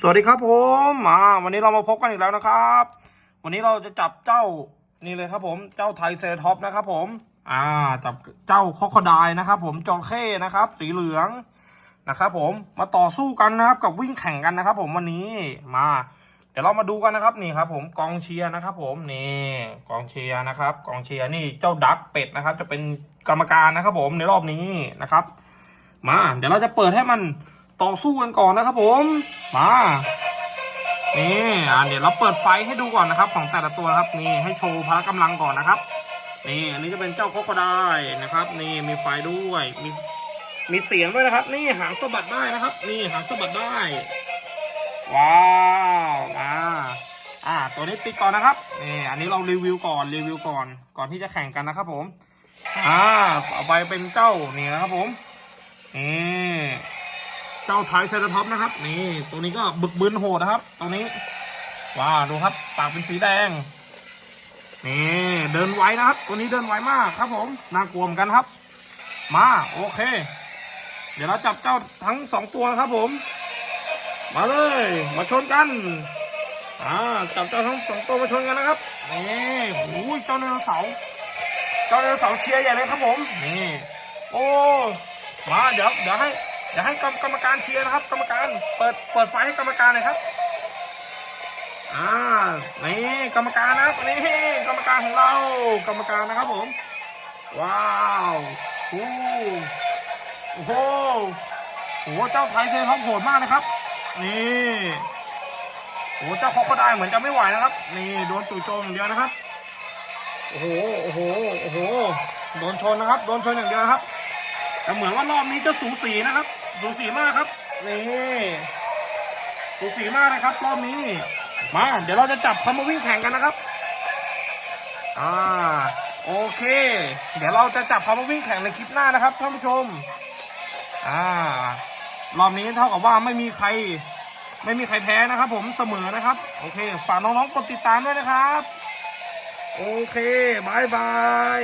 สวัสดีครับผมอ่าวันนี้เรามาพบกันอีกแล้วนะครับ วันนี้เราจะจับเจ้านี่เลยครับผมเจ้าไทเซอร์ท็อปนะครับผมอ่าจับเจ้าคอคอไดนะครับ ผมจระเข้นะครับ สีเหลืองนะครับ ผมมาต่อสู้กันนะครับกับวิ่งแข่งกันนะครับ ผมวันนี้มา เดี๋ยวเรามาดูกันนะครับนี่ครับ ผมกองเชียร์นะครับ ผมนี่กองเชียร์นะครับ กองเชียร์นี่เจ้าดักเป็ดนะครับ จะเป็นกรรมการนะครับ ผมในรอบนี้นะครับ มา เดี๋ยวเราจะเปิดให้มัน ต่อสู้กันก่อนนะครับผม มานี่อ่าเดี๋ยวเราเปิดไฟให้ดูก่อนนะครับ ของแต่ละตัวนะครับนี่ให้โชว์พละกำลังก่อนนะครับ นี่อันนี้จะเป็นเจ้าโคโคได้นะครับ นี่มีไฟด้วยมีมีเสียงด้วยนะครับ นี่หางสะบัดได้นะครับ นี่หางสะบัดได้ว้าวมาอ่า ตัวนี้ปิดก่อนนะครับนี่อันนี้เรารีวิวก่อนรีวิวก่อน ก่อนที่จะแข่งกันนะครับผมอ่าเอาไปเป็นเจ้านี่นะครับผมนี่ เจ้าไทยเซอร์ท็อปนะครับ นี่ ตัวนี้ก็บึกบึนโหดนะครับ ตัวนี้ ว้าดูครับ ปากเป็นสีแดง นี่ เดินไวนะครับ ตัวนี้เดินไวมากครับผม น่ากลัวเหมือนกันครับ มา โอเค เดี๋ยวเราจับเจ้าทั้งสองตัวนะครับผม มาเลย มาชนกัน อ่า จับเจ้าทั้งสองตัวมาชนกันนะครับ นี่โอ้ยเจ้าไดโนเสาเจ้าไดโนเสาเชียร์ใหญ่เลยครับผม นี่ โอ้ มา เดี๋ยว เดี๋ยวให้ เดี๋ยวให้กรรมการเชียร์นะครับ กรรมการเปิดเปิดไฟให้กรรมการหน่อยครับอ่านี่กรรมการนะครับนี่กรรมการของเรา กรรมการนะครับผม ว้าวโอ้โอ้โหโอ้โหเจ้าไทยเซท็อปโหดมากนะครับ นี่โอ้โหเจ้าคอกก็ได้เหมือนจะไม่ไหวนะครับ นี่โดนจู่โจมอย่างเดียวนะครับ โอ้โหโอ้โหโอ้โหโดนชนนะครับ โดนชนอย่างเดียวนะครับ แต่เหมือนว่ารอบนี้จะสูสีนะครับ สูสีมากครับ นี่สูสีมากนะครับ รอบนี้ มา เดี๋ยวเราจะจับเขามาวิ่งแข่งกันนะครับ อ่า โอเค เดี๋ยวเราจะจับเขามาวิ่งแข่งในคลิปหน้านะครับท่านผู้ชม อ่า รอบนี้เท่ากับว่าไม่มีใคร ไม่มีใครแพ้นะครับ ผมเสมอนะครับ โอเค ฝากน้องๆกดติดตามด้วยนะครับ โอเคบายบาย